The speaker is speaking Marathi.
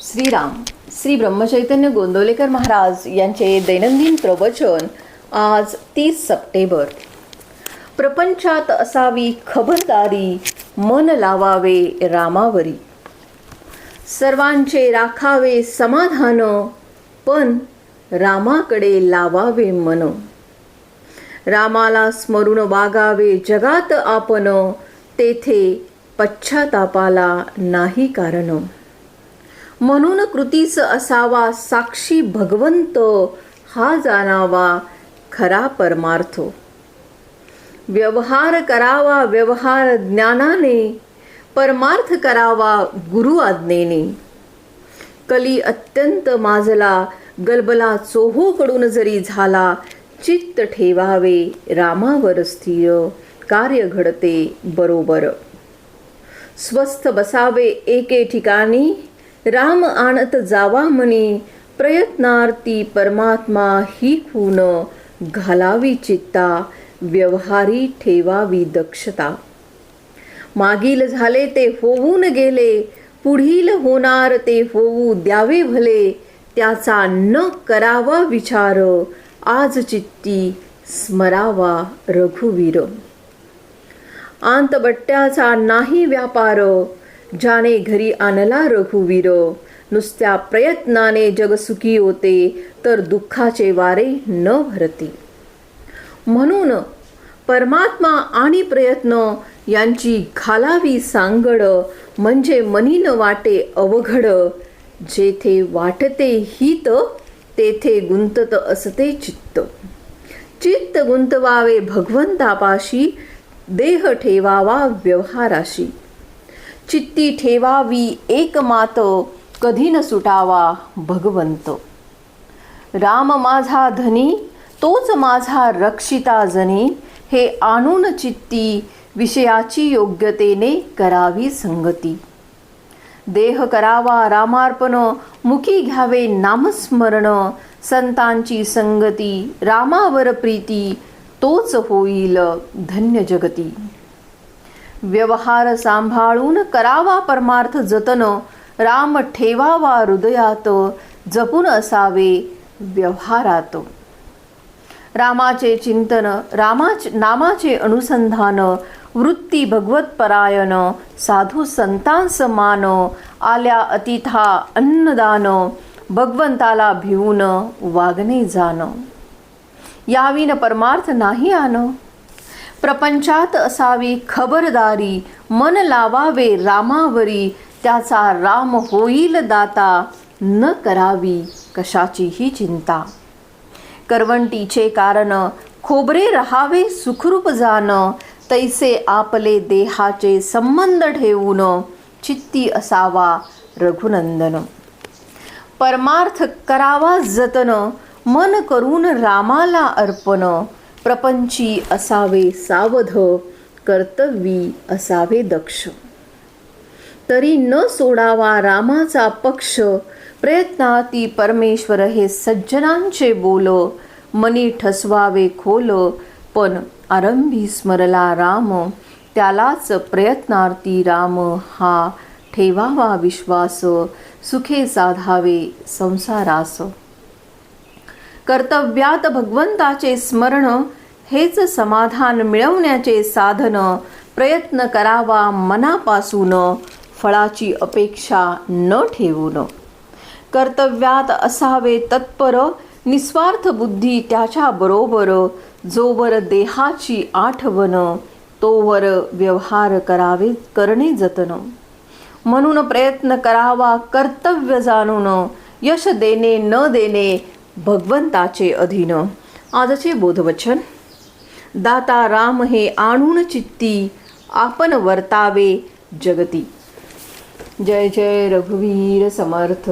श्रीराम श्री ब्रह्मचैतन्य गोंदवलेकर महाराज यांचे दैनंदिन प्रवचन आज तीस सप्टेंबर. प्रपंचात असावी खबरदारी मन लावावे रामावरी. सर्वांचे राखावे समाधान पण रामाकडे लावावे मन. रामाला स्मरून वागावे जगात आपण तेथे पश्चातापाला नाही कारण. म्हणून कृतीच असावा साक्षी भगवंत हा जाणावा खरा परमार्थ. व्यवहार करावा व्यवहार ज्ञानाने परमार्थ करावा गुरु आज्ञेने. कली अत्यंत माजला गलबला चोहोकडून जरी झाला चित्त ठेवावे रामावर स्थिर कार्य घडते बरोबर. स्वस्थ बसावे एके ठिकाणी राम आणत जावा म्हणी. प्रयत्नार्थी परमात्मा ही खून घालावी चित्ता व्यवहारी ठेवावी दक्षता. मागील झाले ते होऊन गेले पुढील होणार ते होऊ द्यावे भले. त्याचा न करावा विचार आज चित्ती स्मरावा रघुवीर. आंतबट्ट्याचा नाही व्यापार ज्याने घरी आणला रघुवीर नुसत्या प्रयत्नाने जग सुखी होते तर दुःखाचे वारे न भरते. म्हणून परमात्मा आणि प्रयत्न यांची घालावी सांगड म्हणजे मनीन वाटे अवघड. जेथे वाटते हित तेथे गुंतत असते चित्त. चित्त गुंतवावे भगवंतापाशी देह ठेवावा व्यवहाराशी. चित्ती ठेवावी एक मात कधी न सुटावा भगवंत. राम माझा धनी तोच माझा रक्षिता जनी हे आणून चित्ती विषयाची योग्यतेने करावी संगती. देह करावा रामार्पण मुखी घ्यावे नामस्मरण संतांची संगती रामावर प्रीती तोच होईल धन्य जगती. व्यवहार सांभाळून करावा परमार्थ जतन. राम ठेवावा हृदयात जपून असावे व्यवहारात. रामाचे चिंतन रामाच नामाचे अनुसंधान वृत्ती भगवतपरायण साधू संतांस मान आल्या अतिथा अन्नदान भगवंताला भिवून वागणे जाण. यावीन परमार्थ नाही आण. प्रपंचात असावी खबरदारी मन लावावे रामावरी त्याचा राम होईल दाता न करावी कशाचीही चिंता. करवंटीचे कारण खोबरे रहावे सुखरूप जाण तैसे आपले देहाचे संबंध ठेवून चित्ती असावा रघुनंदन. परमार्थ करावा जतन मन करून रामाला अर्पण प्रपंची असावे सावध कर्तव्यी असावे दक्ष. तरी न सोडावा रामाचा पक्ष प्रयत्नाती परमेश्वर हे सज्जनांचे बोल मनी ठसवावे खोल पण आरंभी स्मरला राम त्यालाच प्रयत्नार्थी राम हा ठेवावा विश्वास सुखे साधावे संसारास. कर्तव्यात भगवंताचे स्मरण हेच समाधान मिळवण्याचे साधन प्रयत्न करावा मनापासून फळाची अपेक्षा न ठेवून. कर्तव्यात असावे तत्पर निस्वार्थ बुद्धी त्याच्या बरोबर जोवर देहाची आठवण तोवर व्यवहार करावे करणे जतन. म्हणून प्रयत्न करावा कर्तव्य जाणून यश देणे न देणे भगवंताचे अधीन. आजचे बोधवचन. दाता राम हे आणून चित्ती आपण वर्तावे जगती. जय जय रघुवीर समर्थ.